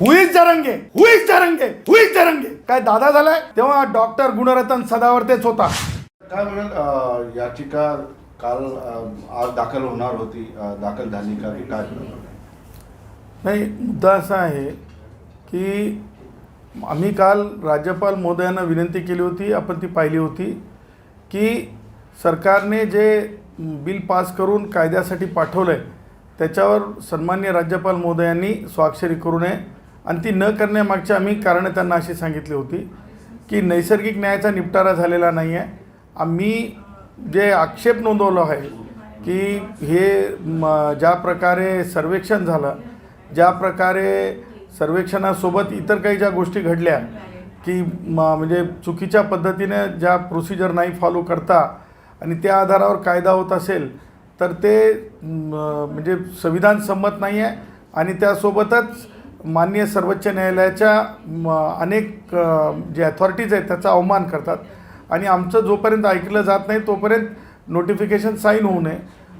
Which Jarange हुईच जरंगे हुईच जरंगे काय दादा झालाय? तेव्हा डॉक्टर गुणरत्न सदावर तेच होता. काय म्हणाल याचिका काल आज दाखल होणार होती दाखल झाली का की काय? नाही मुद्दा असा आहे की आम्ही काल राज्यपाल महोदयांना विनंती केली होती आपण ती पाहिली होती की सरकारने जे बिल पास करून कायद्यासाठी पाठवलं आहे त्याच्यावर सन्मान्य राज्यपाल महोदयांनी स्वाक्षरी करू नये. आणि ती न करण्यामागची आम्ही कारणं त्यांना अशी सांगितली होती की नैसर्गिक न्यायाचा निपटारा झालेला नाही आहे. आम्ही जे आक्षेप नोंदवलो आहे की हे म, ज्या प्रकारे सर्वेक्षण झालं ज्या प्रकारे सर्वेक्षणासोबत इतर काही ज्या गोष्टी घडल्या की म म्हणजे चुकीच्या पद्धतीने ज्या प्रोसिजर नाही फॉलो करता आणि त्या आधारावर कायदा होत असेल तर ते म्हणजे संविधान संमत नाही आहे आणि त्यासोबतच माननीय सर्वोच्च न्यायालयाच्या म, अनेक जे अथॉरिटीज आहेत त्याचा अवमान करतात. आणि आमचं जोपर्यंत ऐकलं जात नाही तोपर्यंत नोटिफिकेशन साईन होऊ नये.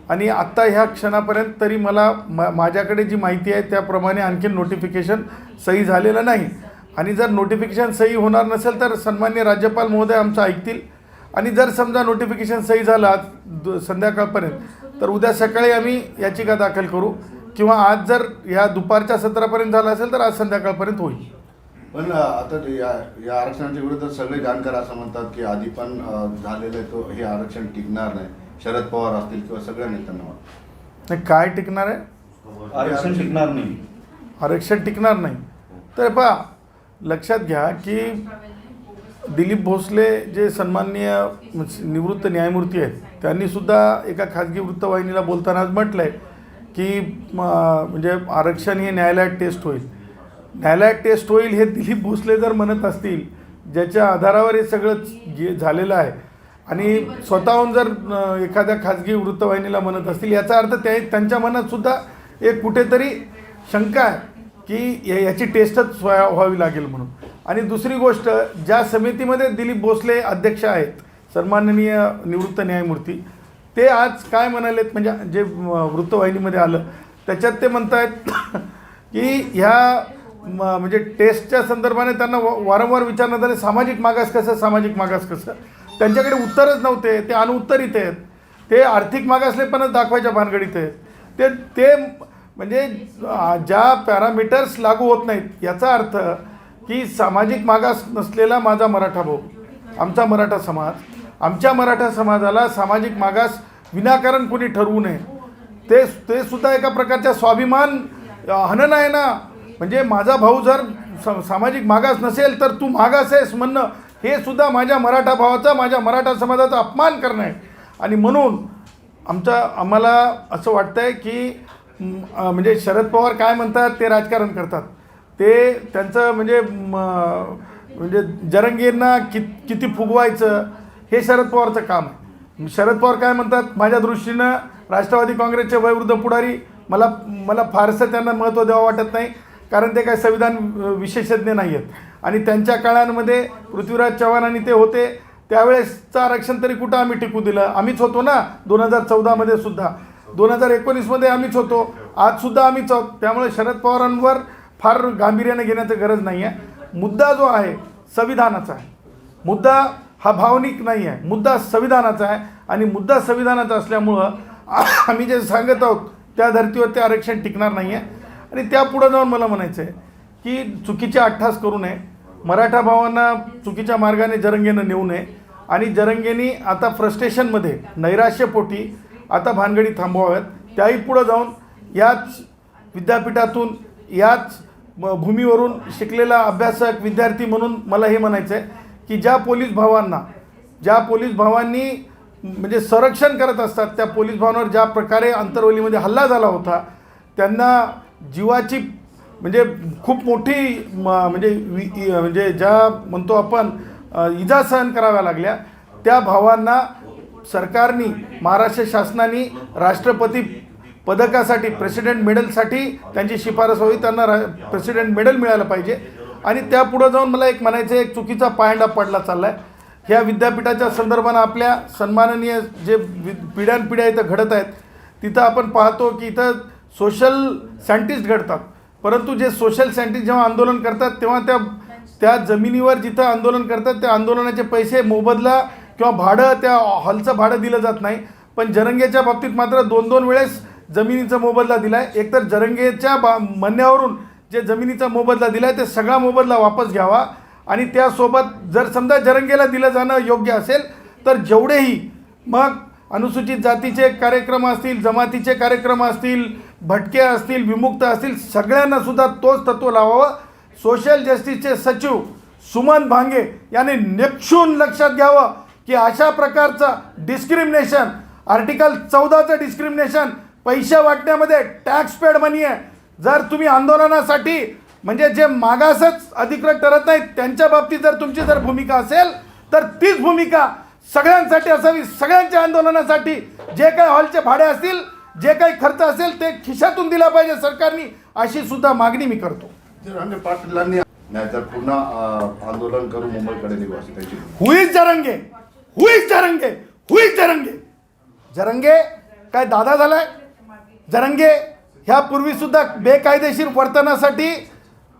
आणि आत्ता ह्या क्षणापर्यंत तरी मला म माझ्याकडे जी माहिती आहे त्याप्रमाणे आणखी नोटिफिकेशन सही झालेलं नाही. आणि जर नोटिफिकेशन सही होणार नसेल तर सन्मान्य राज्यपाल महोदय आमचं ऐकतील. आणि जर समजा नोटिफिकेशन सही झालं आज दु संध्याकाळपर्यंत तर उद्या सकाळी आम्ही याचिका दाखल करू. किंवा आज जर ह्या दुपारच्या सत्रापर्यंत झालं असेल तर आज संध्याकाळपर्यंत होईल. पण आता ते या या आरक्षणाच्या विरोधात सगळे जाणकार असं म्हणतात की आधी पण झालेलं आहे तो हे आरक्षण टिकणार नाही. शरद पवार असतील किंवा सगळ्या नेत्यांना वाटतं. नाही काय टिकणार आहे? आरक्षण टिकणार नाही. आरक्षण टिकणार नाही. तर पहा लक्षात घ्या की दिलीप भोसले जे सन्माननीय निवृत्त न्यायमूर्ती आहेत त्यांनीसुद्धा एका खाजगी वृत्तवाहिनीला बोलताना आज म्हटलं आहे की म्हणजे आरक्षण हे न्यायालयात टेस्ट होईल. न्यायालयात टेस्ट होईल हे दिलीप भोसले जर म्हणत असतील ज्याच्या आधारावर हे सगळं जे झालेलं आहे आणि स्वतःहून जर एखाद्या खाजगी वृत्तवाहिनीला म्हणत असतील याचा अर्थ त्या त्यांच्या मनात सुद्धा एक कुठेतरी शंका आहे की या- याची टेस्टच व्हा व्हावी लागेल म्हणून. आणि दुसरी गोष्ट ज्या समितीमध्ये दिलीप भोसले अध्यक्ष आहेत सन्माननीय निवृत्त न्यायमूर्ती ते आज काय म्हणालेत म्हणजे जे वृत्तवाहिनीमध्ये आलं त्याच्यात ते म्हणत आहेत की ह्या म, म्हणजे टेस्टच्या संदर्भाने त्यांना वारंवार विचारण्यात आले सामाजिक मागास कसं सामाजिक मागास कसं? त्यांच्याकडे उत्तरच नव्हते ते अनुत्तरित आहेत. ते आर्थिक मागासलेपणच दाखवायच्या भानगडीत आहेत. ते ते म्हणजे ज्या पॅरामीटर्स लागू होत नाहीत याचा अर्थ की सामाजिक मागास नसलेला माझा मराठा भाऊ आमचा मराठा समाज आमच्या मराठा समाजाला सामाजिक मागास विनाकारण कोणी ठरवू नये. ते ते सुद्धा एका प्रकारच्या स्वाभिमान हनन आहे ना. म्हणजे माझा भाऊ जर स- सामाजिक मागास नसेल तर तू मागास आहेस म्हणणं हे सुद्धा माझ्या मराठा भावाचा माझ्या मराठा समाजाचा अपमान करणं आहे. आणि म्हणून आमचा आम्हाला असं वाटतं आहे की म्हणजे शरद पवार काय म्हणतात ते राजकारण करतात. ते त्यांचं म्हणजे म, म्हणजे जरंगींना कित किती फुगवायचं हे शरद पवारचं काम आहे. शरद पवार काय म्हणतात? माझ्या दृष्टीनं राष्ट्रवादी काँग्रेसचे वयवृद्ध पुढारी मला मला फारसं त्यांना महत्त्व द्यावं वाटत नाही कारण ते काय संविधान विशेषज्ञ नाही आहेत आणि त्यांच्या काळांमध्ये पृथ्वीराज चव्हाण आणि ते होते त्यावेळेसचं आरक्षण तरी कुठं आम्ही टिकू दिलं? आम्हीच होतो ना दोन हजार चौदामध्ये सुद्धा. दोन हजार एकोणीसमध्ये आम्हीच होतो आजसुद्धा आम्हीच आहोत. त्यामुळे शरद पवारांवर फार गांभीर्याने घेण्याची गरज नाही आहे मुद्दा जो आहे संविधानाचा आहे. मुद्दा हा भावनिक नाही आहे. मुद्दा संविधानाचा आहे आणि मुद्दा संविधानाचा असल्यामुळं आम्ही जे सांगत आहोत त्या धर्तीवर ते आरक्षण टिकणार नाही आहे आणि त्या पुढं जाऊन मला म्हणायचं आहे की चुकीचे अट्ठास करू नये. मराठा भावांना चुकीच्या मार्गाने जरंगेनं नेऊ नये. आणि जरंगेनी आता फ्रस्ट्रेशनमध्ये नैराश्यपोटी आता भानगडी थांबवाव्यात. त्याही पुढं जाऊन याच विद्यापीठातून याच म- भूमीवरून शिकलेला अभ्यासक विद्यार्थी म्हणून मला हे म्हणायचं आहे की ज्या पोलीस भावांना ज्या पोलीस भावांनी म्हणजे संरक्षण करत असतात त्या पोलीस भावांवर ज्या प्रकारे अंतरवलीमध्ये हल्ला झाला होता त्यांना जीवाची म्हणजे खूप मोठी म- म्हणजे वि- म्हणजे ज्या म्हणतो आपण इजा सहन कराव्या लागल्या त्या भावांना सरकारनी महाराष्ट्र शासनाने राष्ट्रपती पदकासाठी प्रेसिडेंट मेडलसाठी त्यांची शिफारस व्हावी त्यांना रा प्रेसिडेंट मेडल मिळालं पाहिजे. आणि त्यापुढं जाऊन मला एक म्हणायचं आहे, एक चुकीचा पायंडा पडला चालला आहे ह्या विद्यापीठाच्या संदर्भानं आपल्या सन्माननीय जे वि पिढ्यानपिढ्या इथं घडत आहेत तिथं आपण पाहतो की इथं सोशल सायंटिस्ट घडतात. परंतु जे सोशल सायंटिस्ट जेव्हा आंदोलन करतात तेव्हा त्या त्या जमिनीवर जिथं आंदोलन करतात त्या आंदोलनाचे पैसे मोबदला किंवा भाडं त्या हॉलचं भाडं दिलं जात नाही. पण जरंगेच्या बाबतीत मात्र दोन दोन वेळेस जमिनीचा मोबदला दिला आहे एकतर जरंगेच्या बा म्हणण्यावरून जे जमिनीचा मोबदला दिला आहे ते सगळा मोबदला वापस घ्यावा. आणि त्यासोबत जर समजा जरंगेला दिलं जाणं योग्य असेल तर जेवढेही मग अनुसूचित जातीचे कार्यक्रम असतील जमातीचे कार्यक्रम असतील भटके असतील विमुक्त असतील सगळ्यांना सुद्धा तोच तत्व लावावं. सोशल जस्टिसचे सचिव सुमन भांगे यांनी नेपशून लक्षात घ्यावं की अशा प्रकारचं डिस्क्रिमिनेशन आर्टिकल चौदाचं डिस्क्रिमिनेशन पैसे वाटण्यामध्ये टॅक्स पेड मनी आहे. जर तुम्ही आंदोलनासाठी म्हणजे जे मागासच अधिकृत ठरत नाहीत त्यांच्या बाबतीत जर तुमची जर भूमिका असेल तर तीच भूमिका सगळ्यांसाठी असावी. सगळ्यांच्या आंदोलनासाठी जे काही हॉलचे भाडे असतील जे काही खर्च असेल ते खिशातून दिला पाहिजे सरकारने अशी सुद्धा मागणी मी करतो. पाटीलांनी नाहीतर पुन्हा आंदोलन करू मुंबईकडे निवास त्याची हुईच जरंगे. हुईच जरंगे. हुईच जरंगे. जरंगे काय दादा झालाय? जरंगे ह्यापूर्वीसुद्धा बेकायदेशीर वर्तनासाठी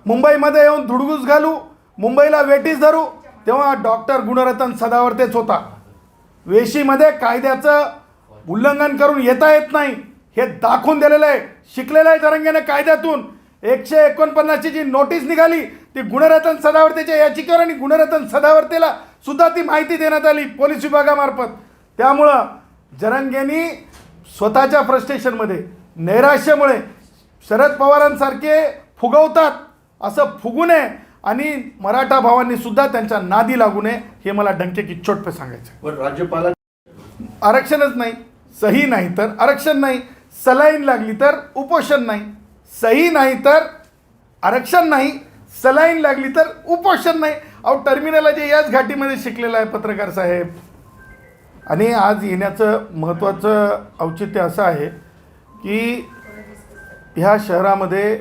मुंबईमध्ये येऊन धुडगूस घालू मुंबईला वेटीस धरू तेव्हा डॉक्टर गुणरतन सदावर्तेच होता. वेशीमध्ये कायद्याचं उल्लंघन करून येता येत नाही हे दाखवून दिलेलं आहे. शिकलेलं आहे तरंगेने कायद्यातून. एकशे एकोणपन्नासची जी नोटीस निघाली ती गुणरत्न सदावर्तेच्या याचिकेवर आणि गुणरत्न सदावर्तेला सुद्धा ती माहिती देण्यात आली पोलीस विभागामार्फत. त्यामुळं जरंगेनी स्वतःच्या फ्रस्ट्रेशनमध्ये नैराश्यामुळे शरद पवारांसारखे फुगवतात असं फुगू नये आणि मराठा भावांनी सुद्धा त्यांच्या नादी लागू नये हे मला डंके की चोट पे सांगायचं. पण राज्यपाला आरक्षणच नाही सही नाही तर आरक्षण नाही सलाईन लागली तर उपोषण नाही सही नाही तर आरक्षण नाही सलाईन लागली तर उपोषण नाही अहो टर्मिनल जे याच घाटीमध्ये शिकलेला आहे पत्रकार साहेब आणि आज येण्याचं महत्त्वाचं औचित्य असं आहे की ह्या शहरामध्ये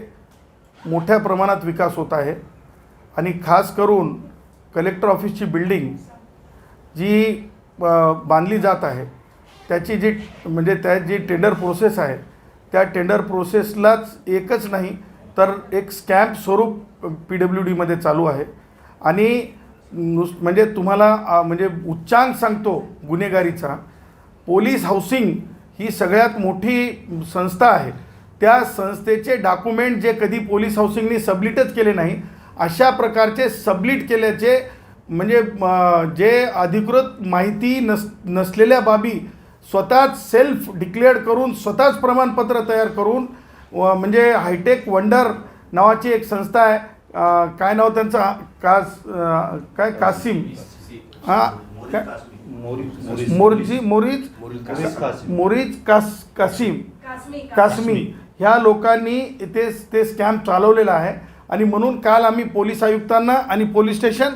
मोठ्या प्रमाणात विकास होत आहे. आणि खास करून कलेक्टर ऑफिसची बिल्डिंग जी बांधली जात आहे त्याची जी म्हणजे त्या जी टेंडर प्रोसेस आहे त्या टेंडर प्रोसेसलाच एकच नाही तर एक स्कॅम्प स्वरूप पी डब्ल्यू डीमध्ये चालू आहे. आणि नुस म्हणजे तुम्हाला म्हणजे उच्चांक सांगतो गुन्हेगारीचा. पोलीस हाऊसिंग ही सगळ्यात मोठी संस्था आहे. त्या संस्थेचे डॉक्युमेंट जे कधी पोलीस हाऊसिंगनी सबलिटच केले नाही अशा प्रकारचे सबलिट केल्याचे म्हणजे जे अधिकृत माहिती नस नसलेल्या बाबी स्वतःच सेल्फ डिक्लेअर्ड करून स्वतःच प्रमाणपत्र तयार करून व म्हणजे हायटेक वंडर नावाची एक संस्था आहे. काय नाव त्यांचं? कास काय? कासिम. हां काय? मोरजी मोरीज मोरीज कास कासिम. काश्मी ह्या लोकांनी ते ते स्कॅम चालवलेला आहे. आणि म्हणून काल आम्ही पोलीस आयुक्तांना आणि police station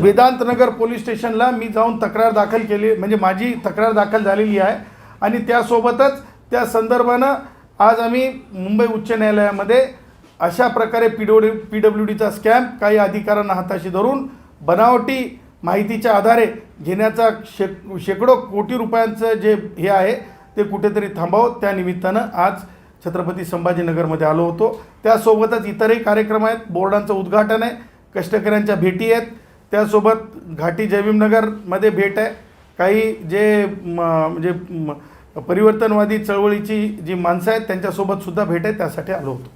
Vedant Nagar police स्टेशनला मी जाऊन तक्रार दाखल केली. म्हणजे माझी तक्रार दाखल झालेली आहे. आणि त्यासोबतच त्या संदर्भानं आज आम्ही मुंबई उच्च न्यायालयामध्ये अशा प्रकारे पी डब्ल्यू पी डब्ल्यू डीचा स्कॅम काही अधिकाऱ्यांना हाताशी धरून बनावटी माहितीच्या आधारे घेण्याचा शेक शेकडो कोटी रुपयांचं जे हे आहे ते कुठेतरी थांबावं. त्या निमित्तानं आज छत्रपती संभाजीनगरमध्ये आलो होतो. त्यासोबतच इतरही कार्यक्रम आहेत. बोर्डांचं उद्घाटन आहे. कष्टकऱ्यांच्या भेटी आहेत. त्यासोबत घाटी जयभीमनगरमध्ये भेट आहे. काही जे म, म्हणजे परिवर्तनवादी चळवळीची जी माणसं आहेत त्यांच्यासोबतसुद्धा भेट आहे. त्यासाठी आलो होतो.